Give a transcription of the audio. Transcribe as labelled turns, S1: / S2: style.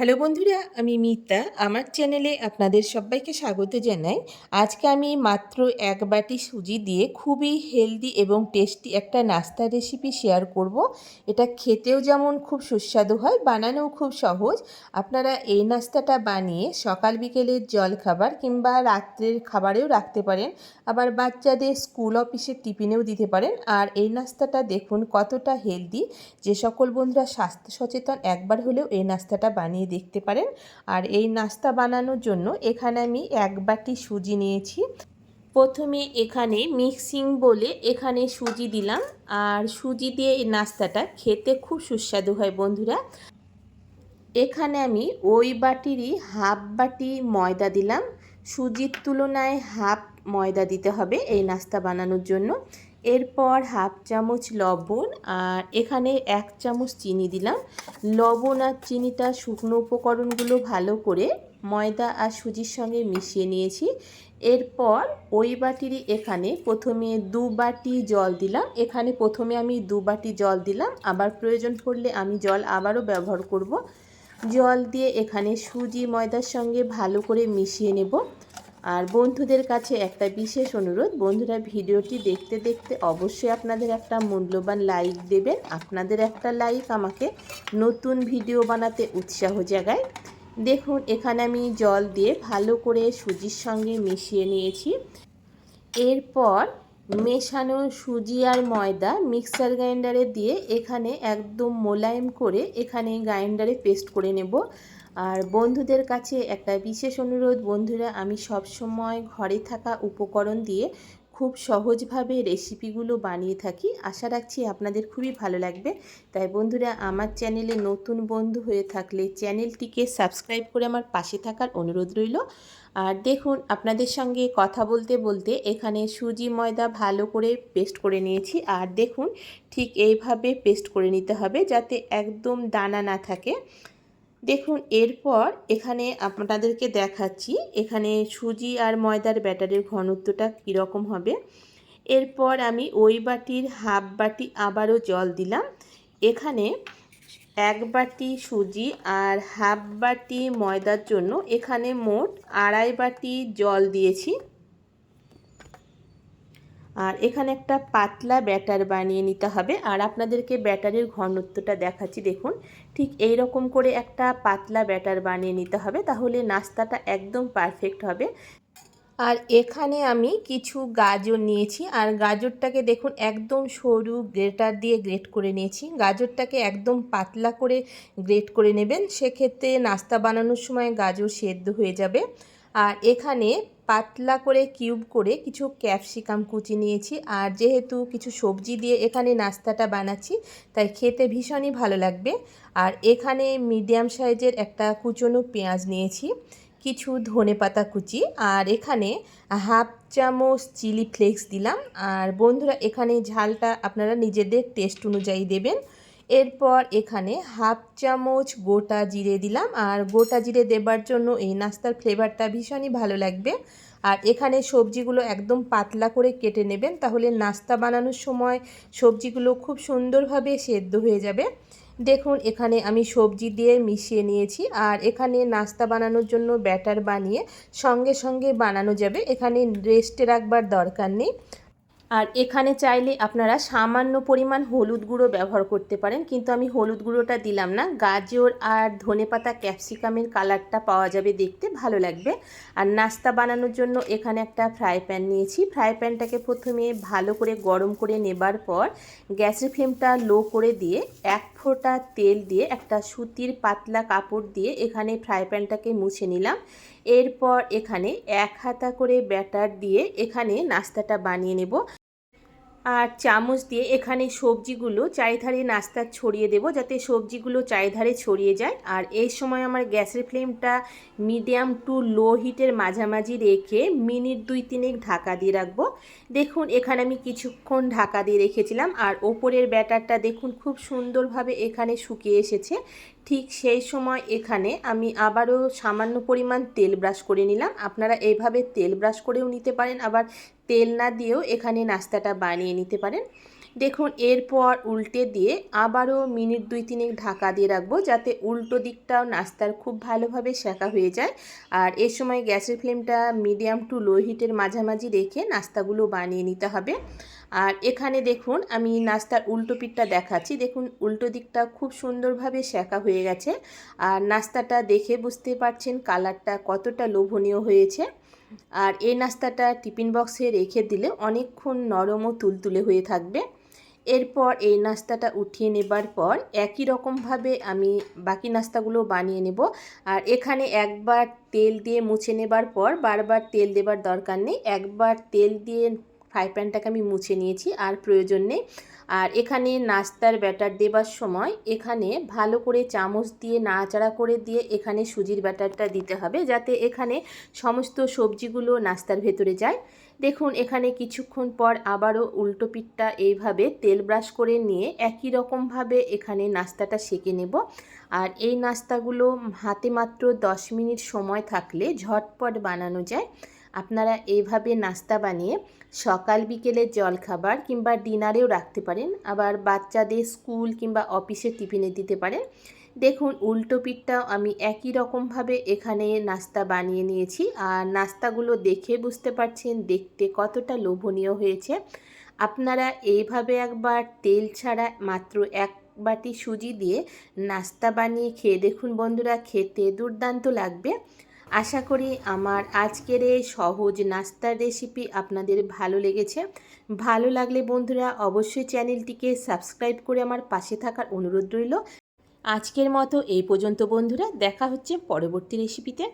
S1: Hello বন্ধুরা, আমি মিতা। আমার চ্যানেলে আপনাদের সবাইকে স্বাগত জানাই। আজকে আমি মাত্র এক বাটি সুজি দিয়ে খুবই হেলদি এবং টেস্টি একটা নাস্তা রেসিপি শেয়ার করব। এটা খেতেও যেমন খুব সুস্বাদু হয়, বানানোও খুব সহজ। আপনারা এই নাস্তাটা বানিয়ে সকাল বিকেলের জল খাবার কিংবা রাত্রের খাবারেও রাখতে পারেন। আবার বাচ্চাদের স্কুল অফিসের টিফিনেও দিতে পারেন। আর এই নাস্তাটা দেখুন কতটা হেলদি। যে সকল বন্ধুরা স্বাস্থ্য সচেতন, একবার হলেও এই নাস্তাটা বানিয়ে দেখতে পারেন। আর এই নাস্তা বানানোর জন্য এখানে আমি এক বাটি সুজি নিয়েছি। প্রথমে এখানে মিক্সিং বলে এখানে সুজি দিলাম। আর সুজি দিয়ে এই নাস্তাটা খেতে খুব সুস্বাদু হয় বন্ধুরা। এখানে আমি ওই বাটিরই হাফ বাটি ময়দা দিলাম। সুজির তুলনায় হাফ ময়দা দিতে হবে এই নাস্তা বানানোর জন্য। এরপর হাফ চামচ লবণ আর এখানে এক চামচ চিনি দিলাম। লবণ আর চিনিটা শুকনো উপকরণগুলো ভালো করে ময়দা আর সুজির সঙ্গে মিশিয়ে নিয়েছি। এরপর ওই বাটিরই এখানে প্রথমে দু বাটি জল দিলাম। এখানে প্রথমে আমি দু বাটি জল দিলাম। আবার প্রয়োজন পড়লে আমি জল আবারও ব্যবহার করব। জল দিয়ে এখানে সুজি ময়দার সঙ্গে ভালো করে মিশিয়ে নেব। আর বন্ধুদের কাছে একটা বিশেষ অনুরোধ, বন্ধুরা ভিডিওটি দেখতে দেখতে অবশ্যই আপনাদের একটা মূল্যবান লাইক দেবেন। আপনাদের একটা লাইক আমাকে নতুন ভিডিও বানাতে উৎসাহ জাগায়। দেখুন, এখানে আমি জল দিয়ে ভালো করে সুজির সঙ্গে মিশিয়ে নিয়েছি। এরপর মেশানো সুজি আর ময়দা মিক্সার গ্রাইন্ডারে দিয়ে এখানে একদম মোলায়েম করে এখানে গ্রাইন্ডারে পেস্ট করে নেব। আর বন্ধুদের কাছে একটা বিশেষ অনুরোধ, বন্ধুরা আমি সব সময় ঘরে থাকা উপকরণ দিয়ে খুব সহজভাবে রেসিপিগুলো বানিয়ে থাকি। আশা রাখছি আপনাদের খুবই ভালো লাগবে। তাই বন্ধুরা, আমার চ্যানেলে নতুন বন্ধু হয়ে থাকলে চ্যানেলটিকে সাবস্ক্রাইব করে আমার পাশে থাকার অনুরোধ রইল। আর দেখুন, আপনাদের সঙ্গে কথা বলতে বলতে এখানে সুজি ময়দা ভালো করে পেস্ট করে নিয়েছি। আর দেখুন, ঠিক এইভাবে পেস্ট করে নিতে হবে যাতে একদম দানা না থাকে। দেখুন, এরপর এখানে আপনাদেরকে দেখাচ্ছি, এখানে সুজি আর ময়দার ব্যাটারের ঘনত্বটা কীরকম হবে। এরপর আমি ওই বাটির হাফ বাটি আবারও জল দিলাম। এখানে এক বাটি সুজি আর হাফ বাটি ময়দার জন্য এখানে মোট আড়াই বাটি জল দিয়েছি। আর এখানে একটা পাতলা ব্যাটার বানিয়ে নিতে হবে। আর আপনাদেরকে ব্যাটারের ঘনত্বটা দেখাচ্ছি, দেখুন। ঠিক এই রকম করে একটা পাতলা ব্যাটার বানিয়ে নিতে হবে, তাহলে নাস্তাটা একদম পারফেক্ট হবে। আর এখানে আমি কিছু গাজর নিয়েছি, আর গাজরটাকে দেখুন একদম সরু গ্রেটার দিয়ে গ্রেট করে নিয়েছি। গাজরটাকে একদম পাতলা করে গ্রেট করে নেবেন, সেক্ষেত্রে নাস্তা বানানোর সময় গাজর সেদ্ধ হয়ে যাবে। আর এখানে পাতলা করে কিউব করে কিছু ক্যাপসিকাম কুচি নিয়েছি। আর যেহেতু কিছু সবজি দিয়ে এখানে নাস্তাটা বানাচ্ছি, তাই খেতে ভীষণই ভালো লাগবে। আর এখানে মিডিয়াম সাইজের একটা কুচনো পেঁয়াজ নিয়েছি, কিছু ধনে পাতা কুচি। আর এখানে হাফ চামচ চিলি ফ্লেক্স দিলাম। আর বন্ধুরা, এখানে ঝালটা আপনারা নিজেদের টেস্ট অনুযায়ী দেবেন। এরপর এখানে হাফ চামচ গোটা জিরে দিলাম, আর গোটা জিরে দেবার জন্য এই নাস্তার ফ্লেভারটা ভীষণই ভালো লাগবে। আর এখানে সবজিগুলো একদম পাতলা করে কেটে নেবেন, তাহলে নাস্তা বানানোর সময় সবজিগুলো খুব সুন্দরভাবে সেদ্ধ হয়ে যাবে। দেখুন, এখানে আমি সবজি দিয়ে মিশিয়ে নিয়েছি, আর এখানে নাস্তা বানানোর জন্য ব্যাটার বানিয়ে সঙ্গে সঙ্গে বানানো যাবে। এখানে রেস্টে রাখবার দরকার নেই। আর এখানে চাইলে আপনারা সামান্য পরিমাণ হলুদ গুঁড়ো ব্যবহার করতে পারেন, কিন্তু আমি হলুদ গুঁড়োটা দিলাম না। গাজর আর ধনেপাতা ক্যাপসিকামের কালারটা পাওয়া যাবে দেখতে ভালো লাগবে। আর নাস্তা বানানোর জন্য এখানে একটা ফ্রাই প্যান নিয়েছি। ফ্রাই প্যানটাকে প্রথমে ভালো করে গরম করে নেবার পর গ্যাসের ফ্লেমটা লো করে দিয়ে এক ফোঁটা তেল দিয়ে একটা সুতির পাতলা কাপড় দিয়ে এখানে ফ্রাই প্যানটাকে মুছে নিলাম। এরপর এখানে এক হাতা করে ব্যাটার দিয়ে এখানে নাস্তাটা বানিয়ে নেব। আর চামচ দিয়ে এখানে সবজিগুলো চারিধারে নাস্তা ছড়িয়ে দেব যাতে সবজিগুলো চারিধারে ছড়িয়ে যায়। আর এই সময় আমার গ্যাসের ফ্লেমটা মিডিয়াম টু লো হিটের মাঝামাঝি রেখে মিনিট দুই তিনেক ঢাকা দিয়ে রাখব। দেখুন, এখানে আমি কিছুক্ষণ ঢাকা দিয়ে রেখেছিলাম আর ওপরের ব্যাটারটা দেখুন, খুব সুন্দরভাবে এখানে শুকিয়ে এসেছে। ঠিক সেই সময় এখানে আমি আবারও সামান্য পরিমাণ তেল ব্রাশ করে নিলাম। আপনারা এইভাবে তেল ব্রাশ করেও নিতে পারেন, আবার তেল না দিয়েও এখানে নাস্তাটা বানিয়ে নিতে পারেন। দেখুন, এরপর উল্টে দিয়ে আবারও মিনিট দুই তিনেক ঢাকা দিয়ে রাখব যাতে উল্টো দিকটাও নাস্তার খুব ভালোভাবে সেঁকা হয়ে যায়। আর এ সময় গ্যাসের ফ্লেমটা মিডিয়াম টু লো হিটের মাঝামাঝি রেখে নাস্তাগুলো বানিয়ে নিতে হবে। আর এখানে দেখুন, আমি নাস্তার উল্টো পিঠটা দেখাচ্ছি। দেখুন, উল্টো দিকটা খুব সুন্দরভাবে সেঁকা হয়ে গেছে। আর নাস্তাটা দেখে বুঝতে পারছেন কালারটা কতটা লোভনীয় হয়েছে। আর এই নাস্তাটা টিফিন বক্সে রেখে দিলে অনেকক্ষণ নরম ও তুলতুলে হয়ে থাকবে। এরপর এই নাস্তাটা উঠিয়ে নেবার পর একই রকমভাবে আমি বাকি নাস্তাগুলো বানিয়ে নেব। আর এখানে একবার তেল দিয়ে মুছে নেবার পর বারবার তেল দেবার দরকার নেই। একবার তেল দিয়ে ফ্রাই প্যানটাকে আমি মুছে নিয়েছি, আর প্রয়োজন নেই। আর এখানে নাস্তার ব্যাটার দেবার সময় এখানে ভালো করে চামচ দিয়ে নাড়াচাড়া করে দিয়ে এখানে সুজির ব্যাটারটা দিতে হবে, যাতে এখানে সমস্ত সবজিগুলো নাস্তার ভেতরে যায়। দেখুন, এখানে কিছুক্ষণ পর আবারও উল্টো পিঠটা এইভাবে তেল ব্রাশ করে নিয়ে একই রকমভাবে এখানে নাস্তাটা সেঁকে নেব। আর এই নাস্তাগুলো হাতে মাত্র দশ মিনিট সময় থাকলে ঝটপট বানানো যায়। আপনারা এইভাবে নাস্তা বানিয়ে সকাল বিকেলের জলখাবার কিংবা ডিনারেও রাখতে পারেন। আবার বাচ্চাদের স্কুল কিংবা অফিসের টিফিনে দিতে পারেন। দেখুন, উল্টো পিঠটাও আমি একই রকমভাবে এখানে নাস্তা বানিয়ে নিয়েছি। আর নাস্তাগুলো দেখে বুঝতে পারছেন দেখতে কতটা লোভনীয় হয়েছে। আপনারা এইভাবে একবার তেল ছাড়া মাত্র এক বাটি সুজি দিয়ে নাস্তা বানিয়ে খেয়ে দেখুন বন্ধুরা, খেতে দুর্দান্ত লাগবে। আশা করি আমার আজকের এই সহজ নাস্তার রেসিপি আপনাদের ভালো লেগেছে। ভালো লাগলে বন্ধুরা অবশ্যই চ্যানেলটিকে সাবস্ক্রাইব করে আমার পাশে থাকার অনুরোধ রইল। আজকের মতো এই পর্যন্ত বন্ধুরা, দেখা হচ্ছে পরবর্তী রেসিপিতে